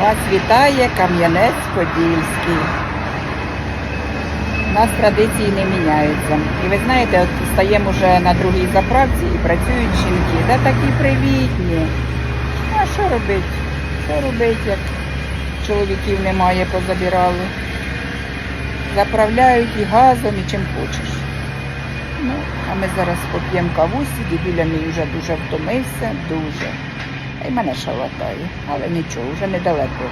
Вас вітає Кам'янець-Подільський. У нас традиції не міняються. І ви знаєте, от стаємо вже на другій заправці і працюють жінки. Та такі привітні. А що робити? Що робити, як чоловіків немає, позабирали. Заправляють і газом, і чим хочеш. Ну, а ми зараз поп'ємо кавусі, дідуля мій вже дуже втомився, дуже. Й мене шалатає, але нічого, вже недалеко.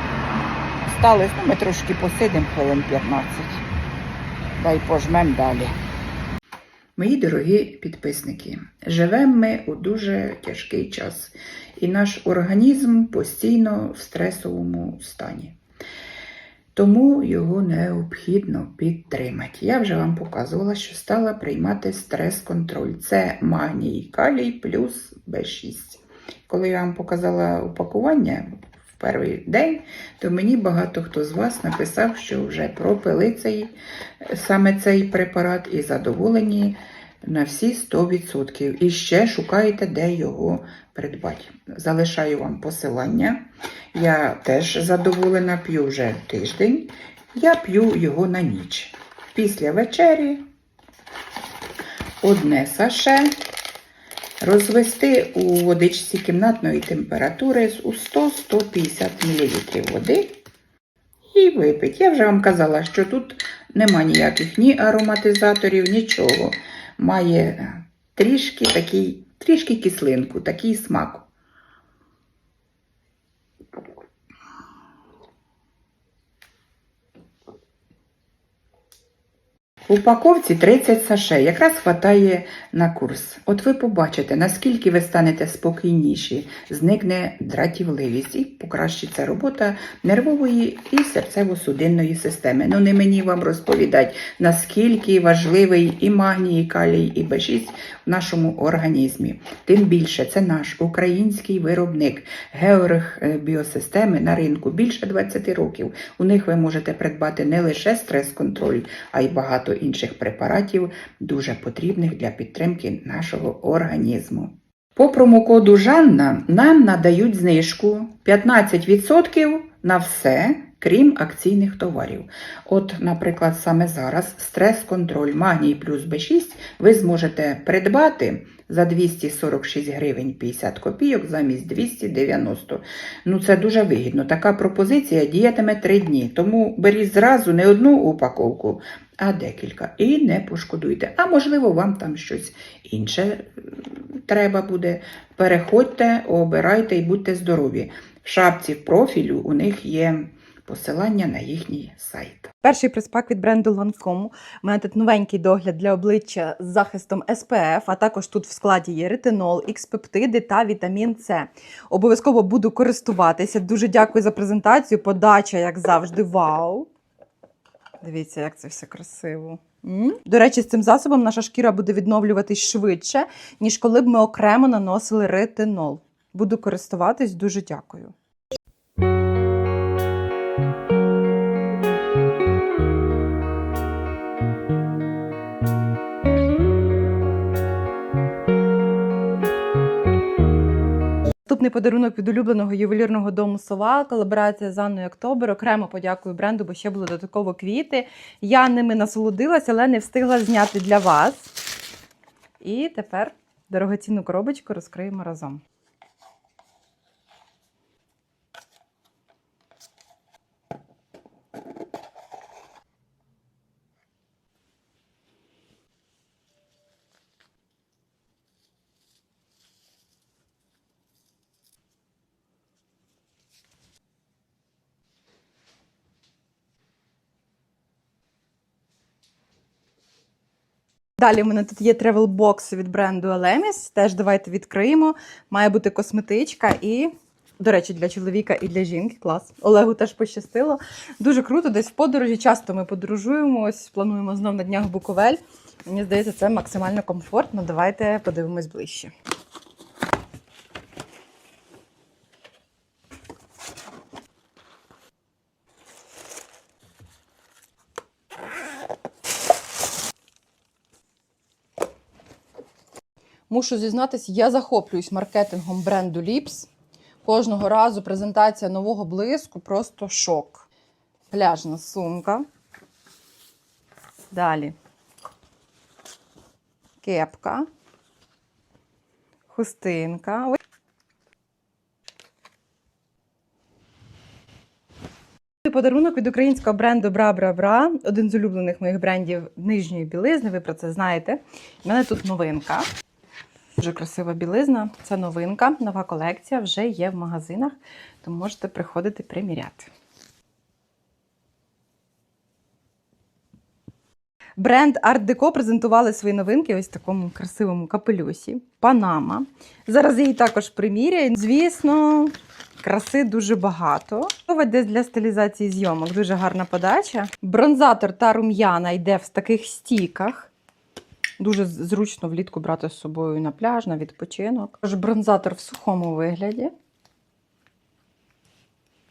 Стали, ну, ми трошки посидимо хвилин 15. Дай пожмем далі. Мої дорогі підписники, живемо ми у дуже тяжкий час, і наш організм постійно в стресовому стані. Тому його необхідно підтримати. Я вже вам показувала, що стала приймати стрес-контроль. Це магній калій плюс Б6. Коли я вам показала упакування в перший день, то мені багато хто з вас написав, що вже пропили цей, саме цей препарат і задоволені на всі 100%. І ще шукаєте, де його придбати. Залишаю вам посилання. Я теж задоволена, п'ю вже тиждень. Я п'ю його на ніч. Після вечері одне саше розвести у водичці кімнатної температури у 100-150 мл води і випити. Я вже вам казала, що тут нема ніяких ні ароматизаторів, нічого. Має трішки такий, трішки кислинку, такий смак. В упаковці 30 саше, якраз хватає на курс. От ви побачите, наскільки ви станете спокійніші, зникне дратівливість і покращиться робота нервової і серцево-судинної системи. Ну не мені вам розповідати, наскільки важливий і магній, і калій, і Б6 в нашому організмі. Тим більше це наш український виробник Георг е, біосистеми на ринку більше 20 років. У них ви можете придбати не лише стрес-контроль, а й багато інших препаратів, дуже потрібних для підтримки нашого організму. По промокоду Жанна нам надають знижку 15% на все, крім акційних товарів. От, наприклад, саме зараз стрес-контроль магній плюс Б6 ви зможете придбати за 246 гривень 50 копійок замість 290. Ну це дуже вигідно. Така пропозиція діятиме 3 дні. Тому беріть зразу не одну упаковку, а декілька. І не пошкодуйте. А можливо, вам там щось інше е, треба буде. Переходьте, обирайте і будьте здорові. В шапці профілю у них є посилання на їхній сайт. Перший приспак від бренду Lancome. У мене тут новенький догляд для обличчя з захистом SPF, а також тут в складі є ретинол, ікс-пептиди та вітамін С. Обов'язково буду користуватися. Дуже дякую за презентацію. Подача, як завжди, вау! Дивіться, як це все красиво. До речі, з цим засобом наша шкіра буде відновлюватись швидше, ніж коли б ми окремо наносили ретинол. Буду користуватись, дуже дякую. Наступний подарунок від улюбленого ювелірного дому Сова, колаборація з Анною Октобер. Окремо подякую бренду, бо ще були додатково квіти. Я ними насолодилася, але не встигла зняти для вас. І тепер дорогоцінну коробочку розкриємо разом. Далі в мене тут є тревел бокс від бренду Elemis. Теж давайте відкриємо. Має бути косметичка і, до речі, для чоловіка і для жінки. Клас. Олегу теж пощастило. Дуже круто, десь в подорожі. Часто ми подорожуємо. Ось плануємо знов на днях Буковель. Мені здається, це максимально комфортно. Давайте подивимось ближче. Мушу зізнатись, я захоплююсь маркетингом бренду Lips. Кожного разу презентація нового блиску просто шок. Пляжна сумка. Далі. Кепка. Хустинка. Подарунок від українського бренду Бра Бра Бра. Один з улюблених моїх брендів нижньої білизни. Ви про це знаєте. У мене тут новинка. Дуже красива білизна. Це новинка, нова колекція вже є в магазинах, тому можете приходити приміряти. Бренд Art Deco презентували свої новинки ось в такому красивому капелюсі. Панама. Зараз її також приміряю. Звісно, краси дуже багато. Десь для стилізації зйомок. Дуже гарна подача. Бронзатор та рум'яна йде в таких стіках. Дуже зручно влітку брати з собою на пляж, на відпочинок. Тож бронзатор в сухому вигляді.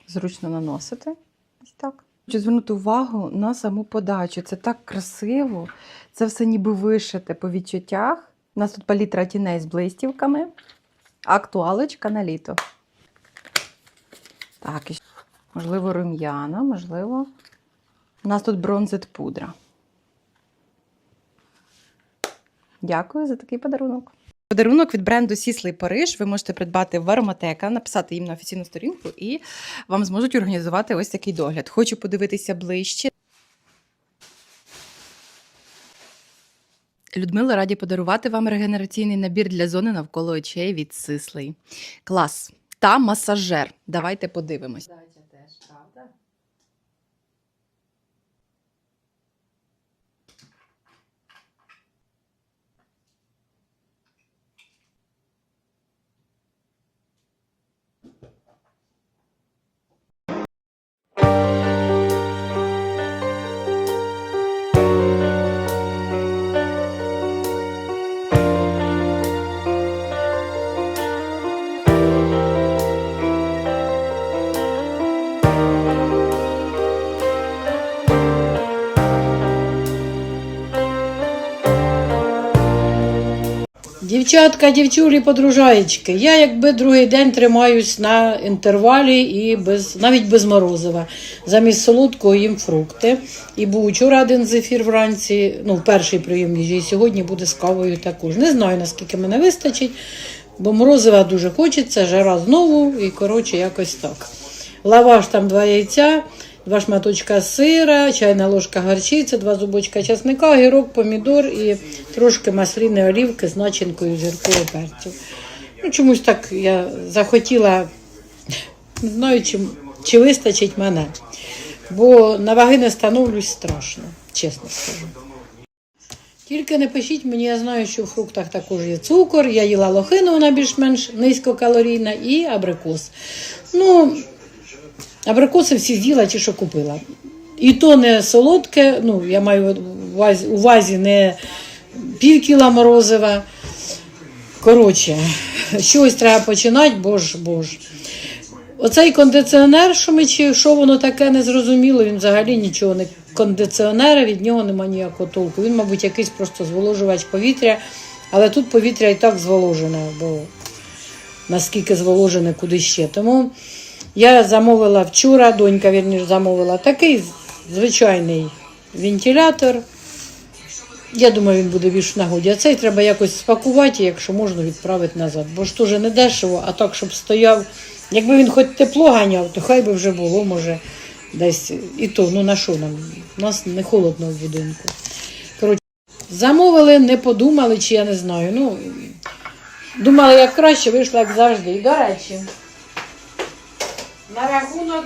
Зручно наносити. Ось так. Хочу звернути увагу на саму подачу. Це так красиво. Це все ніби вишите по відчуттях. У нас тут палітра тіней з блистівками. Актуалочка на літо. Так, можливо, рум'яна, можливо. У нас тут бронзит пудра. Дякую за такий подарунок. Подарунок від бренду Сіслий Париж ви можете придбати в Ароматека, написати їм на офіційну сторінку, і вам зможуть організувати ось такий догляд. Хочу подивитися ближче. Людмила раді подарувати вам регенераційний набір для зони навколо очей від Сислий. Клас. Та масажер. Давайте подивимось. теж, правда? Дівчатка, дівчулі, подружаєчки. Я якби другий день тримаюсь на інтервалі і без, навіть без морозива. Замість солодкого їм фрукти. І був вчора один зефір вранці, ну, перший прийом їжі, і сьогодні буде з кавою також. Не знаю, наскільки мене вистачить, бо морозива дуже хочеться, жара знову, і коротше, якось так. Лаваш там два яйця, два шматочка сира, чайна ложка гарчиці, два зубочка часника, гірок, помідор і трошки масліни олівки з начинкою з гіркою перцю. Ну, чомусь так я захотіла, не знаю, чи, чи вистачить мене. Бо на ваги не становлюсь страшно, чесно скажу. Тільки не пишіть мені, я знаю, що в фруктах також є цукор. Я їла лохину, вона більш-менш низькокалорійна, і абрикос. Ну, абрикоси всі з'їла ті, що купила. І то не солодке, ну, я маю увазі, увазі не пів кіла морозива. Коротше, щось треба починати, бо ж, бо. Оцей кондиціонер, що ми чи що воно таке незрозуміло, він взагалі нічого не кондиціонера, від нього нема ніякого толку. Він, мабуть, якийсь просто зволожувач повітря, але тут повітря і так зволожене, бо наскільки зволожене, куди ще. Тому я замовила вчора, донька вірніше замовила такий звичайний вентилятор. Я думаю, він буде більш нагоді. А цей треба якось спакувати, якщо можна, відправити назад. Бо ж теж не дешево, а так, щоб стояв. Якби він хоч тепло ганяв, то хай би вже було, може, десь і то, ну на що нам? У нас не холодно в будинку. Коротше, замовили, не подумали, чи я не знаю. Ну, думали, як краще, вийшло, як завжди. І до речі, на рахунок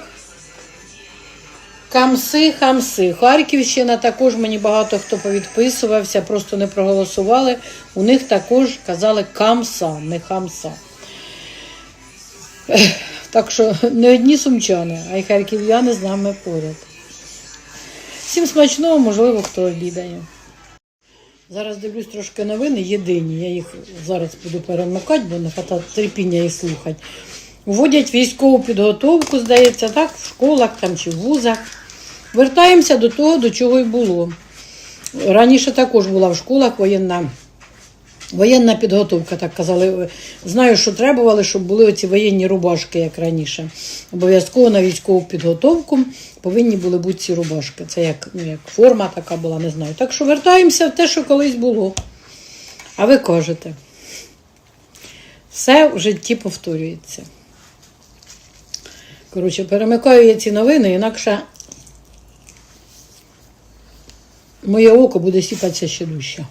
Камси, хамси. Харківщина також мені багато хто повідписувався, просто не проголосували. У них також казали камса, не хамса. Так що не одні сумчани, а й харків'яни з нами поряд. Всім смачного, можливо, хто обідає. Зараз дивлюсь трошки новини, єдині. Я їх зараз буду перемикати, бо не хватає терпіння їх слухати. Вводять військову підготовку, здається, так, в школах там чи в вузах. Вертаємося до того, до чого й було. Раніше також була в школах воєнна Воєнна підготовка, так казали. Знаю, що требували, щоб були оці воєнні рубашки, як раніше. Обов'язково на військову підготовку повинні були бути ці рубашки. Це як, ну, як форма така була, не знаю. Так що вертаємося в те, що колись було. А ви кажете, все в житті повторюється. Коротше, перемикаю я ці новини, інакше моє око буде сіпатися ще дужче.